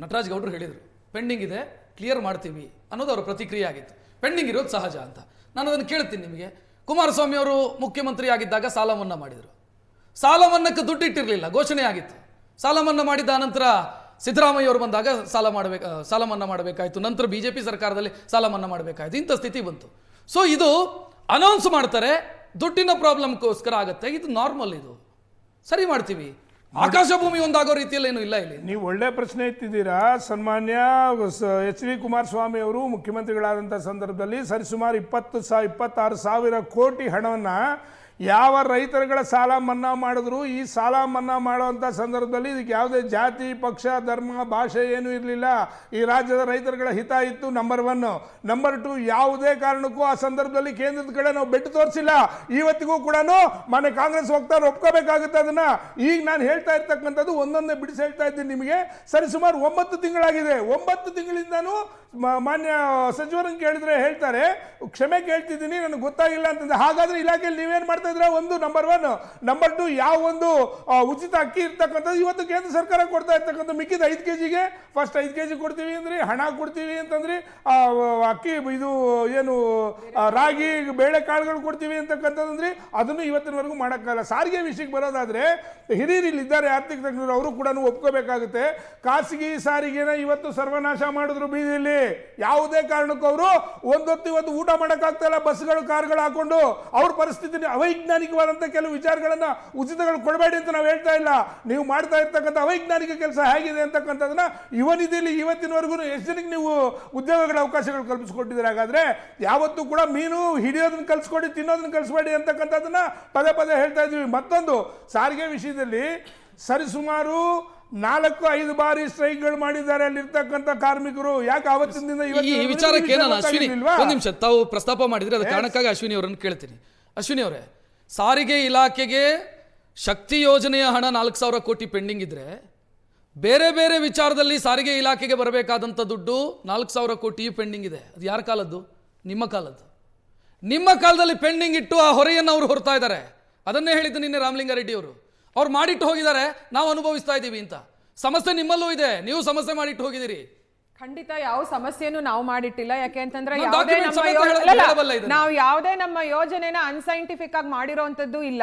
ನಟರಾಜ್ ಗೌಡರು ಹೇಳಿದರು ಪೆಂಡಿಂಗ್ ಇದೆ ಕ್ಲಿಯರ್ ಮಾಡ್ತೀವಿ ಅನ್ನೋದು ಅವರ ಪ್ರತಿಕ್ರಿಯೆ ಆಗಿತ್ತು. ಪೆಂಡಿಂಗ್ ಇರೋದು ಸಹಜ ಅಂತ. ನಾನು ಅದನ್ನು ಕೇಳ್ತೀನಿ ನಿಮಗೆ. ಕುಮಾರಸ್ವಾಮಿ ಅವರು ಮುಖ್ಯಮಂತ್ರಿ ಆಗಿದ್ದಾಗ ಸಾಲ ಮನ್ನಾ ಮಾಡಿದರು. ಸಾಲ ಮನ್ನಕ್ಕೆ ದುಡ್ಡು ಇಟ್ಟಿರಲಿಲ್ಲ ಘೋಷಣೆ ಆಗಿತ್ತು. ಸಾಲ ಮನ್ನಾ ಮಾಡಿದ ನಂತರ ಸಿದ್ದರಾಮಯ್ಯ ಅವರು ಬಂದಾಗ ಸಾಲ ಮಾಡಬೇಕು ಸಾಲ ಮನ್ನಾ ಮಾಡಬೇಕಾಯಿತು. ನಂತರ ಬಿ ಜೆ ಪಿ ಸರ್ಕಾರದಲ್ಲಿ ಸಾಲ ಮನ್ನಾ ಮಾಡಬೇಕಾಯಿತು. ಇಂಥ ಸ್ಥಿತಿ ಬಂತು. ಸೊ ಇದು ಅನೌನ್ಸ್ ಮಾಡ್ತಾರೆ, ದುಡ್ಡಿನ ಪ್ರಾಬ್ಲಮ್ಗೋಸ್ಕರ ಆಗುತ್ತೆ. ಇದು ನಾರ್ಮಲ್ ಇದು. ಸರಿ ಮಾಡ್ತೀವಿ. ಆಕಾಶ ಭೂಮಿ ಒಂದಾಗೋ ರೀತಿಯಲ್ಲಿ ಏನು ಇಲ್ಲ ಇಲ್ಲಿ. ನೀವು ಒಳ್ಳೆ ಪ್ರಶ್ನೆ ಎತ್ತಿದ್ದೀರಾ. ಸನ್ಮಾನ್ಯ ಎಚ್ ಡಿ ಕುಮಾರಸ್ವಾಮಿ ಅವರು ಮುಖ್ಯಮಂತ್ರಿಗಳಾದಂಥ ಸಂದರ್ಭದಲ್ಲಿ ಸರಿಸುಮಾರು ಇಪ್ಪತ್ತು ಸಾ, ಇಪ್ಪತ್ತಾರು ಸಾವಿರ ಕೋಟಿ ಹಣವನ್ನು ಯಾವ ರೈತರುಗಳ ಸಾಲ ಮನ್ನಾ ಮಾಡಿದ್ರು ಈ ಸಾಲ ಮನ್ನಾ ಮಾಡುವಂಥ ಸಂದರ್ಭದಲ್ಲಿ ಇದಕ್ಕೆ ಯಾವುದೇ ಜಾತಿ, ಪಕ್ಷ, ಧರ್ಮ, ಭಾಷೆ ಏನೂ ಇರಲಿಲ್ಲ. ಈ ರಾಜ್ಯದ ರೈತರುಗಳ ಹಿತ ಇತ್ತು ನಂಬರ್ ಒನ್ ನಂಬರ್ ಟು ಯಾವುದೇ ಕಾರಣಕ್ಕೂ ಆ ಸಂದರ್ಭದಲ್ಲಿ ಕೇಂದ್ರದ ಕಡೆ ನಾವು ಬೆಟ್ಟು ತೋರಿಸಿಲ್ಲ. ಇವತ್ತಿಗೂ ಕೂಡ ಮನೆ ಕಾಂಗ್ರೆಸ್ ಹೋಗ್ತಾರೆ ಒಪ್ಕೋಬೇಕಾಗುತ್ತೆ ಅದನ್ನು. ಈಗ ನಾನು ಹೇಳ್ತಾ ಇರ್ತಕ್ಕಂಥದ್ದು ಒಂದೊಂದೇ ಬಿಡಿಸಿ ಹೇಳ್ತಾ ಇದ್ದೀನಿ ನಿಮಗೆ. ಸರಿ, ಸುಮಾರು ಒಂಬತ್ತು ತಿಂಗಳಾಗಿದೆ. ಒಂಬತ್ತು ತಿಂಗಳಿಂದನೂ ಮಾನ್ಯ ಸಚಿವರನ್ನು ಕೇಳಿದ್ರೆ ಹೇಳ್ತಾರೆ. ಕ್ಷಮೆ ಕೇಳ್ತಿದ್ದೀನಿ, ನನಗೆ ಗೊತ್ತಾಗಿಲ್ಲ ಅಂತಂದ್ರೆ ಹಾಗಾದ್ರೆ ಇಲಾಖೆಯಲ್ಲಿ ನೀವೇನು ಮಾಡ್ತಾ ಇದ್ರೆ ಒಂದು ನಂಬರ್ ಒನ್ ನಂಬರ್ ಟು ಯಾವ ಒಂದು ಉಚಿತ ಅಕ್ಕಿ ಇರ್ತಕ್ಕಂಥದ್ದು ಇವತ್ತು ಕೇಂದ್ರ ಸರ್ಕಾರ ಕೊಡ್ತಾ ಇರ್ತಕ್ಕಂಥ ಮಿಕ್ಕಿದ ಐದು ಕೆ ಜಿಗೆ ಫಸ್ಟ್ ಐದು ಕೆ ಜಿ ಕೊಡ್ತೀವಿ ಅಂದ್ರೆ, ಹಣ ಕೊಡ್ತೀವಿ ಅಂತಂದ್ರಿ ಅಕ್ಕಿ ಇದು ಏನು ರಾಗಿ, ಬೇಳೆ ಕಾಳುಗಳು ಕೊಡ್ತೀವಿ ಅಂತಕ್ಕಂಥದ್ದಂದ್ರಿ ಅದನ್ನು ಇವತ್ತಿನವರೆಗೂ ಮಾಡೋಕ್ಕಾಗಲ್ಲ. ಸಾರಿಗೆ ವಿಷಯಕ್ಕೆ ಬರೋದಾದ್ರೆ ಹಿರಿಯರು ಇಲ್ಲಿದ್ದಾರೆ ಆರ್ಥಿಕ ತಜ್ಞರು, ಅವರು ಕೂಡ ಒಪ್ಕೋಬೇಕಾಗುತ್ತೆ. ಖಾಸಗಿ ಸಾರಿಗೆನ ಇವತ್ತು ಸರ್ವನಾಶ ಮಾಡಿದ್ರು ಬೀದಿಯಲ್ಲಿ. ಯಾವುದೇ ಕಾರಣಕ್ಕೂ ಅವರು ಒಂದೊತ್ತು ಇವತ್ತು ಊಟ ಮಾಡೋಕ್ಕಾಗ್ತಾ ಇಲ್ಲ ಬಸ್ಗಳು ಕಾರ್ಗಳು ಹಾಕೊಂಡು, ಅವ್ರ ಪರಿಸ್ಥಿತಿ ಅವೈಜ್ಞಾನಿಕವಾದಂಥ ಕೆಲವು ವಿಚಾರಗಳನ್ನು ಉಚಿತಗಳು ಕೊಡಬೇಡಿ ಅಂತ ನಾವು ಹೇಳ್ತಾ ಇಲ್ಲ. ನೀವು ಮಾಡ್ತಾ ಇರ್ತಕ್ಕಂಥ ಅವೈಜ್ಞಾನಿಕ ಕೆಲಸ ಹೇಗಿದೆ ಅಂತಕ್ಕಂಥದ್ದನ್ನ ಯುವನಿಧಿಯಲ್ಲಿ ಇವತ್ತಿನವರೆಗೂ ಎಷ್ಟು ಜನಕ್ಕೆ ನೀವು ಉದ್ಯೋಗಗಳ ಅವಕಾಶಗಳು ಕಲ್ಪಿಸ್ಕೊಟ್ಟಿದ್ದೀರಿ? ಹಾಗಾದ್ರೆ ಯಾವತ್ತೂ ಕೂಡ ಮೀನು ಹಿಡಿಯೋದನ್ನ ಕಲ್ಸ್ಕೊಡಿ ತಿನ್ನೋದನ್ನ ಕಲಿಸ್ಬೇಡಿ ಅಂತಕ್ಕಂಥದ್ದನ್ನ ಪದೇ ಪದೇ ಹೇಳ್ತಾ ಇದೀವಿ ಮತ್ತೊಂದು ಸಾರಿಗೆ ವಿಷಯದಲ್ಲಿ ಸರಿಸುಮಾರು ನಾಲ್ಕು ಐದು ಬಾರಿ ಸ್ಟ್ರೈಕ್ಗಳು ಮಾಡಿದ್ದಾರೆ ಅಲ್ಲಿರ್ತಕ್ಕಂಥ ಕಾರ್ಮಿಕರು. ಯಾಕೆ ಅವತ್ತಿನಿಂದ ಈ ವಿಚಾರಕ್ಕೆ ನಾನು ಅಶ್ವಿನಿ ಒಂದು ನಿಮಿಷ ತಾವು ಪ್ರಸ್ತಾಪ ಮಾಡಿದ್ರೆ ಅದಕ್ಕೆ ಕಾರಣಕ್ಕಾಗಿ ಅಶ್ವಿನಿ ಅವರನ್ನು ಕೇಳ್ತೀನಿ. ಅಶ್ವಿನಿ ಅವರೇ ಸಾರಿಗೆ ಇಲಾಖೆಗೆ ಶಕ್ತಿ ಯೋಜನೆಯ ಹಣ ನಾಲ್ಕು ಸಾವಿರ ಕೋಟಿ ಪೆಂಡಿಂಗ್ ಇದ್ದರೆ ಬೇರೆ ಬೇರೆ ವಿಚಾರದಲ್ಲಿ ಸಾರಿಗೆ ಇಲಾಖೆಗೆ ಬರಬೇಕಾದಂಥ ದುಡ್ಡು ನಾಲ್ಕು ಸಾವಿರ ಕೋಟಿ ಪೆಂಡಿಂಗ್ ಇದೆ. ಅದು ಯಾರ ಕಾಲದ್ದು? ನಿಮ್ಮ ಕಾಲದ್ದು. ನಿಮ್ಮ ಕಾಲದಲ್ಲಿ ಪೆಂಡಿಂಗ್ ಇಟ್ಟು ಆ ಹೊರೆಯನ್ನು ಅವರು ಹೊರ್ತಾ ಇದ್ದಾರೆ. ಅದನ್ನೇ ಹೇಳಿದ್ದು ನಿನ್ನೆ ರಾಮಲಿಂಗಾರೆಡ್ಡಿಯವರು ಅವ್ರು ಮಾಡಿಟ್ಟು ಹೋಗಿದ್ದಾರೆ, ನಾವು ಅನುಭವಿಸ್ತಾ ಇದ್ದೀವಿ ಅಂತ. ಸಮಸ್ಯೆ ನಿಮ್ಮಲ್ಲೂ ಇದೆ, ನೀವು ಸಮಸ್ಯೆ ಮಾಡಿಟ್ಟು ಹೋಗಿದ್ದೀರಿ. ಖಂಡಿತ ಯಾವ ಸಮಸ್ಯೆನೂ ನಾವು ಮಾಡಿಟ್ಟಿಲ್ಲ. ಯಾಕೆ ಅಂತಂದ್ರೆ ನಾವು ಯಾವುದೇ ನಮ್ಮ ಯೋಜನೆನ ಅನ್ಸೈಂಟಿಫಿಕ್ ಆಗಿ ಮಾಡಿರೋಂಥದ್ದು ಇಲ್ಲ.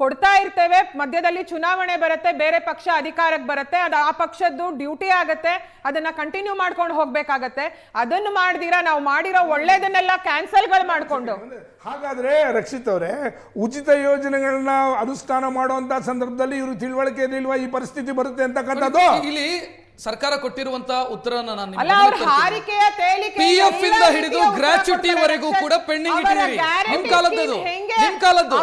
ಕೊಡ್ತಾ ಇರ್ತೇವೆ ಮಧ್ಯದಲ್ಲಿ ಚುನಾವಣೆ ಬರುತ್ತೆ ಬೇರೆ ಪಕ್ಷ ಅಧಿಕಾರಕ್ಕೆ ಬರುತ್ತೆ ಅದು ಆ ಪಕ್ಷದ್ದು ಡ್ಯೂಟಿ ಆಗತ್ತೆ ಅದನ್ನ ಕಂಟಿನ್ಯೂ ಮಾಡ್ಕೊಂಡು ಹೋಗ್ಬೇಕಾಗತ್ತೆ. ಅದನ್ನು ಮಾಡ್ದಿರಾ ನಾವು ಮಾಡಿರೋ ಒಳ್ಳೇದನ್ನೆಲ್ಲ ಕ್ಯಾನ್ಸಲ್ಗಳು ಮಾಡ್ಕೊಂಡು. ಹಾಗಾದ್ರೆ ರಕ್ಷಿತ್ ಅವರೇ ಉಚಿತ ಯೋಜನೆಗಳನ್ನ ಅನುಷ್ಠಾನ ಮಾಡುವಂತ ಸಂದರ್ಭದಲ್ಲಿ ಇವರು ತಿಳುವಳಿಕೆ ಇರಲಿಲ್ವಾ? ಈ ಪರಿಸ್ಥಿತಿ ಬರುತ್ತೆ ಅಂತಕ್ಕಂಥದ್ದು? ಇಲ್ಲಿ ಸರ್ಕಾರ ಕೊಟ್ಟಿರುವಂತ ಉತ್ತರನ ನಾನು ಹಿಡಿದು ಗ್ರಾಚ್ಯುಟಿ ವರೆಗೂ ಕೂಡ ಪೆಂಡಿಂಗ್ ಇಟ್ಟಿದ್ದೀರಿ. ನಿಮ್ ಕಾಲದ್ದು ನಿಮ್ ಕಾಲದ್ದು.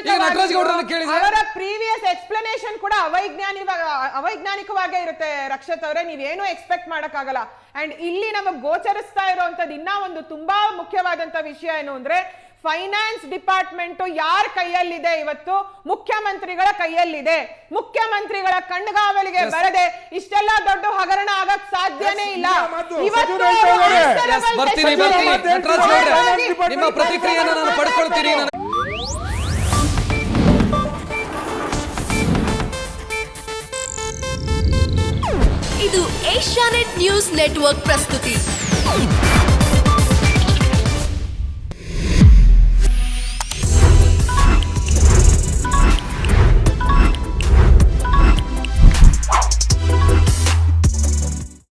ಈಗ ನಟರಾಜ್ ಗೌಡರನ್ನು ಕೇಳಿದ್ರೆ? ಅವರ ಪ್ರೀವಿಯಸ್ ಎಕ್ಸ್ಪ್ಲನೇಷನ್ ಕೂಡ ಅವೈಜ್ಞಾನಿ ಅವೈಜ್ಞಾನಿಕವಾಗೇ ಇರುತ್ತೆ ರಕ್ಷತ್ ಅವರೇ ನೀವೇನು ಎಕ್ಸ್ಪೆಕ್ಟ್ ಮಾಡಕ್ಕಾಗಲ್ಲ ಅಂಡ್ ಇಲ್ಲಿ ನಮಗ್ ಗೋಚರಿಸ್ತಾ ಇರುವಂತದ್ದು ಇನ್ನ ಒಂದು ತುಂಬಾ ಮುಖ್ಯವಾದಂತ ವಿಷಯ ಏನು ಅಂದ್ರೆ ಫೈನಾನ್ಸ್ ಡಿಪಾರ್ಟ್ಮೆಂಟ್ ಯಾರ ಕೈಯಲ್ಲಿದೆ ಇವತ್ತು? ಮುಖ್ಯಮಂತ್ರಿಗಳ ಕೈಯಲ್ಲಿದೆ. ಮುಖ್ಯಮಂತ್ರಿಗಳ ಕಣ್ಗಾವಲಿಗೆ ಬರದೆ ಇಷ್ಟೆಲ್ಲ ದೊಡ್ಡ ಹಗರಣ ಆಗಕ್ ಸಾಧ್ಯನೇ ಇಲ್ಲ. ನಿಮ್ಮ ಪ್ರತಿಕ್ರಿಯೆಯನ್ನು ನಾನು ಪಡ್ಕೊಳ್ತೀನಿ. ಇದು ಏಷ್ಯಾನೆಟ್ ನ್ಯೂಸ್ ನೆಟ್ವರ್ಕ್ ಪ್ರಸ್ತುತಿ.